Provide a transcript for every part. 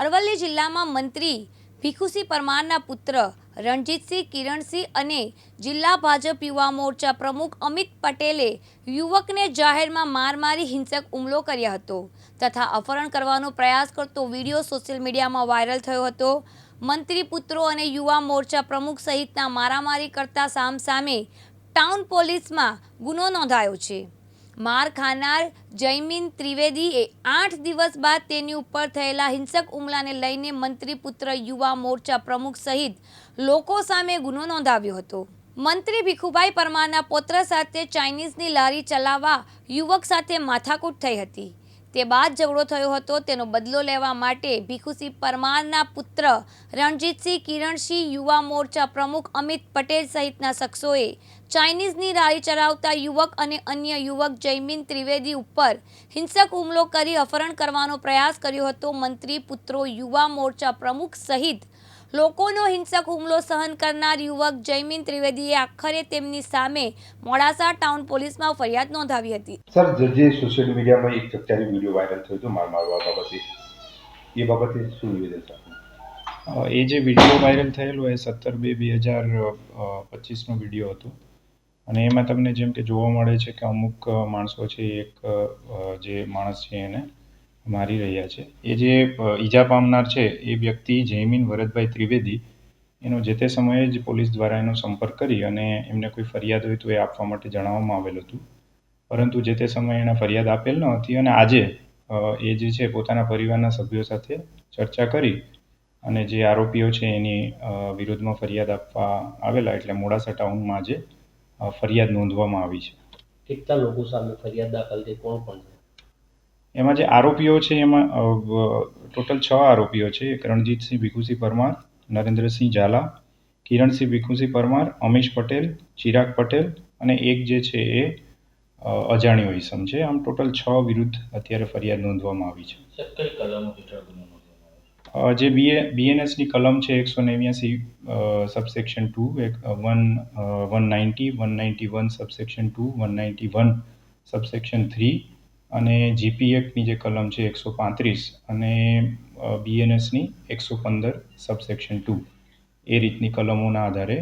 અરવલ્લી જિલ્લામાં મંત્રી ભીખુસિંહ પરમારના પુત્ર રણજીતસિંહ, કિરણસિંહ અને જિલ્લા ભાજપ યુવા મોરચા પ્રમુખ અમિત પટેલે યુવકને જાહેરમાં માર મારી હિંસક હુમલો કર્યો હતો તથા અપહરણ કરવાનો પ્રયાસ કરતો વીડિયો સોશિયલ મીડિયામાં વાયરલ થયો હતો. મંત્રી પુત્રો અને યુવા મોરચા પ્રમુખ સહિતના મારામારી કરતા સામસામે ટાઉન પોલીસમાં ગુનો નોંધાયો છે. માર ખાનાર જયમીન ત્રિવેદીએ આઠ દિવસ બાદ તેની ઉપર થયેલા હિંસક હુમલાને લઈને મંત્રી પુત્ર યુવા મોરચા પ્રમુખ સહિત લોકો સામે ગુનો નોંધાવ્યો હતો. મંત્રી ભીખુભાઈ પરમારના પૌત્ર સાથે ચાઇનીઝની લારી ચલાવવા યુવક સાથે માથાકૂટ થઈ હતી. તે બાદ ઝઘડો થયો હતો. તેનો બદલો લેવા માટે ભીખુસિંહ પરમારના પુત્ર રણજીતસિંહ કિરણસિંહ યુવા મોરચા પ્રમુખ અમિત પટેલ સહિતના શખ્સોએ ચાઇનીઝની રાળી ચલાવતા યુવક અને અન્ય યુવક જયમીન ત્રિવેદી ઉપર હિંસક હુમલો કરી અપહરણ કરવાનો પ્રયાસ કર્યો હતો. મંત્રી પુત્રો યુવા મોરચા પ્રમુખ સહિત લોકોનો હિંસક હુમલો સહન કરનાર યુવક જયમીન ત્રિવેદીએ આખરે તેમની સામે મોડાસા ટાઉન પોલીસમાં ફરિયાદ નોંધાવી હતી. સર જે- સોશિયલ મીડિયામાં એક ચકચારી વીડિયો વાયરલ થયો હતો માર મારવા બાબતે એ બાબતે શું નિવેદન છે એ જે વીડિયો વાયરલ થયેલો એ સત્તર બે બે હજાર પચીસનો વીડિયો હતો. અને એમાં તમને જેમ કે જોવા મળે છે કે અમુક માણસો છે એક જે માણસ છે એને મારી રહ્યા છે. એ જે ઈજા પામનાર છે, એ વ્યક્તિ જયમીન ભરતભાઈ ત્રિવેદી, એનો જે તે સમયે જ પોલીસ દ્વારા એનો સંપર્ક કરી અને એમને કોઈ ફરિયાદ હોય તો એ આપવા માટે જણાવવામાં આવેલું હતું. પરંતુ જે તે સમયે એણે ફરિયાદ આપેલ ન હતી અને આજે એ જે છે પોતાના પરિવારના સભ્યો સાથે ચર્ચા કરી અને જે આરોપીઓ છે એની વિરોધમાં ફરિયાદ આપવા આવેલા એટલે મોડાસા ટાઉનમાં આજે ફરિયાદ નોંધવામાં આવી છે. કેટલા લોકો સામે ફરિયાદ દાખલ થઈ? કોણ કોણ એમાં જે આરોપીઓ છે એમાં ટોટલ છ આરોપીઓ છે. એક રણજીતસિંહ ભીખુસિંહ પરમાર નરેન્દ્રસિંહ ઝાલા કિરણસિંહ ભીખુસિંહ પરમાર અમીશ પટેલ ચિરાગ પટેલ અને એક જે છે એ અજાણ્યો ઇસમ છે. આમ ટોટલ છ વિરુદ્ધ અત્યારે ફરિયાદ નોંધવામાં આવી છે. જે બીએ બીએનએસની કલમ છે એકસો નેવ્યાસી સબસેક્શન ટુ એક one one ninety one ninety one subsection two one ninety one subsection three અને જીપી એક્ટની જે કલમ છે એકસો પાંત્રીસ અને બીએનએસની એકસો પંદર સબસેક્શન ટુ એ રીતની કલમોના આધારે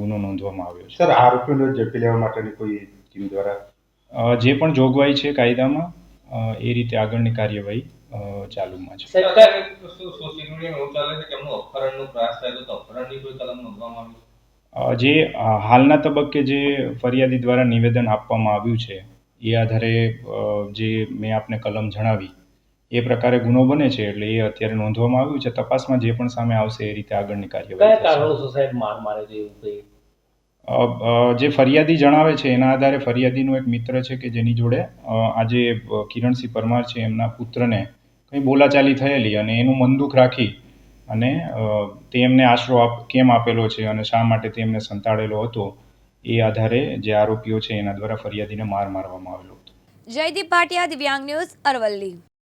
ગુનો નોંધવામાં આવ્યો છે. સર આરોપીઓને ઝડપી લેવા માટેની કોઈ ટીમ દ્વારા? જે પણ જોગવાઈ છે કાયદામાં એ રીતે આગળની કાર્યવાહી ચાલુમાં છે. સાહેબ અત્યારે શું સોશિયલ મીડિયામાં એવું ચાલે છે કે એમનું અપહરણનો પ્રયાસ થયો તો અપહરણની કોઈ કલમ નોંધવામાં આવી? જે હાલના તબક્કે જે ફરિયાદી દ્વારા નિવેદન આપવામાં આવ્યું છે એ આધારે જે મેં આપને કલમ જણાવી એ પ્રકારે ગુનો બને છે એટલે એ અત્યારે નોંધવામાં આવ્યું છે તપાસમાં જે પણ સામે આવશે એ રીતે આગળની કાર્યવાહી. કારણોસર સાહેબ માર મારે છે એવું કઈ અ, અ, જે ફરિયાદી જણાવે છે એના આધારે ફરિયાદીનો એક મિત્ર છે કે જેની જોડે આજે કિરણસિંહ પરમાર છે એમના પુત્રને કંઈ બોલાચાલી થયેલી અને એનું મન દુઃખ રાખી અને તે એમને આશરો આપ કેમ આપેલો છે અને શા માટે તે એમને સંતાડેલો હતો એ આધારે જે આરોપીઓ છે એના દ્વારા ફરિયાદીને માર મારવામાં આવેલો હતો. જયદીપ ભાટિયા, દિવ્યાંગ ન્યૂઝ અરવલ્લી.